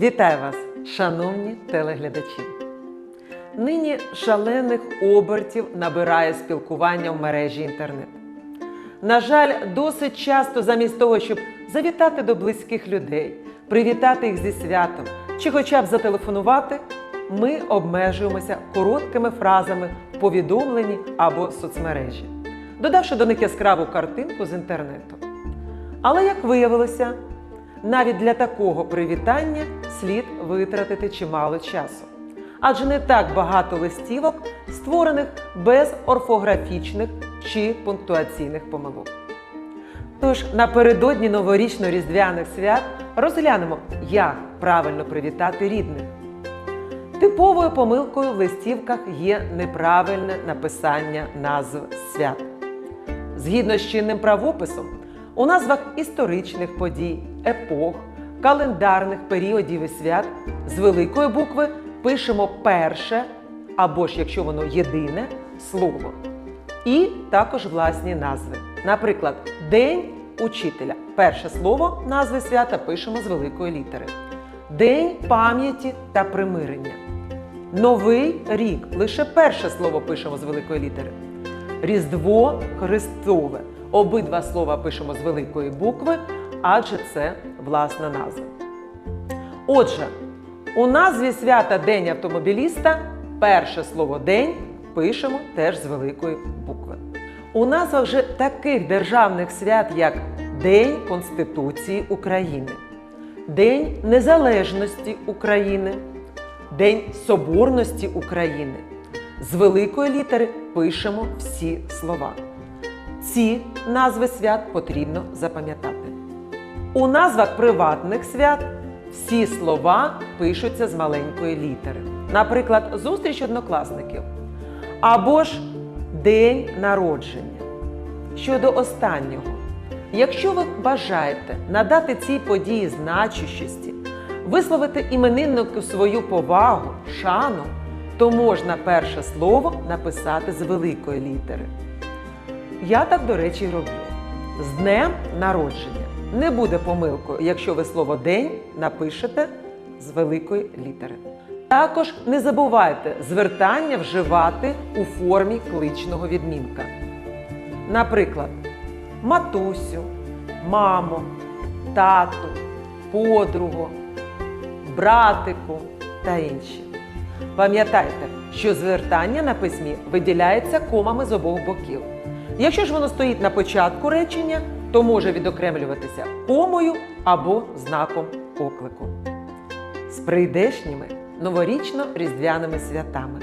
Вітаю вас, шановні телеглядачі! Нині шалених обертів набирає спілкування в мережі інтернет. На жаль, досить часто, замість того, щоб завітати до близьких людей, привітати їх зі святом чи хоча б зателефонувати, ми обмежуємося короткими фразами в повідомленні або соцмережі, додавши до них яскраву картинку з інтернету. Але як виявилося, навіть для такого привітання слід витратити чимало часу. Адже не так багато листівок, створених без орфографічних чи пунктуаційних помилок. Тож напередодні новорічно-різдвяних свят розглянемо, як правильно привітати рідних. Типовою помилкою в листівках є неправильне написання назв свят. Згідно з чинним правописом, у назвах історичних подій, епох, календарних періодів і свят з великої букви пишемо перше, або ж якщо воно єдине, слово. І також власні назви. Наприклад, День учителя. Перше слово назви свята пишемо з великої літери. День пам'яті та примирення. Новий рік. Лише перше слово пишемо з великої літери. Різдво Христове. Обидва слова пишемо з великої букви, адже це власна назва. Отже, у назві свята День автомобіліста перше слово день пишемо теж з великої букви. У назвах же таких державних свят, як День Конституції України, День Незалежності України, День Соборності України. З великої літери пишемо всі слова. Ці назви свят потрібно запам'ятати. У назвах приватних свят всі слова пишуться з маленької літери. Наприклад, зустріч однокласників або ж день народження. Щодо останнього, якщо ви бажаєте надати цій події значущості, висловити імениннику свою повагу, шану, то можна перше слово написати з великої літери. Я так, до речі, роблю. З днем народження. Не буде помилкою, якщо ви слово день напишете з великої літери. Також не забувайте звертання вживати у формі кличного відмінка. Наприклад, матусю, мамо, тату, подругу, братику та інші. Пам'ятайте, що звертання на письмі виділяється комами з обох боків. Якщо ж воно стоїть на початку речення, то може відокремлюватися комою або знаком оклику. З прийдешніми новорічно-різдвяними святами,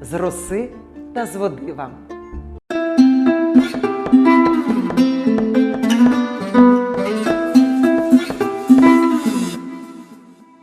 з роси та з води вам!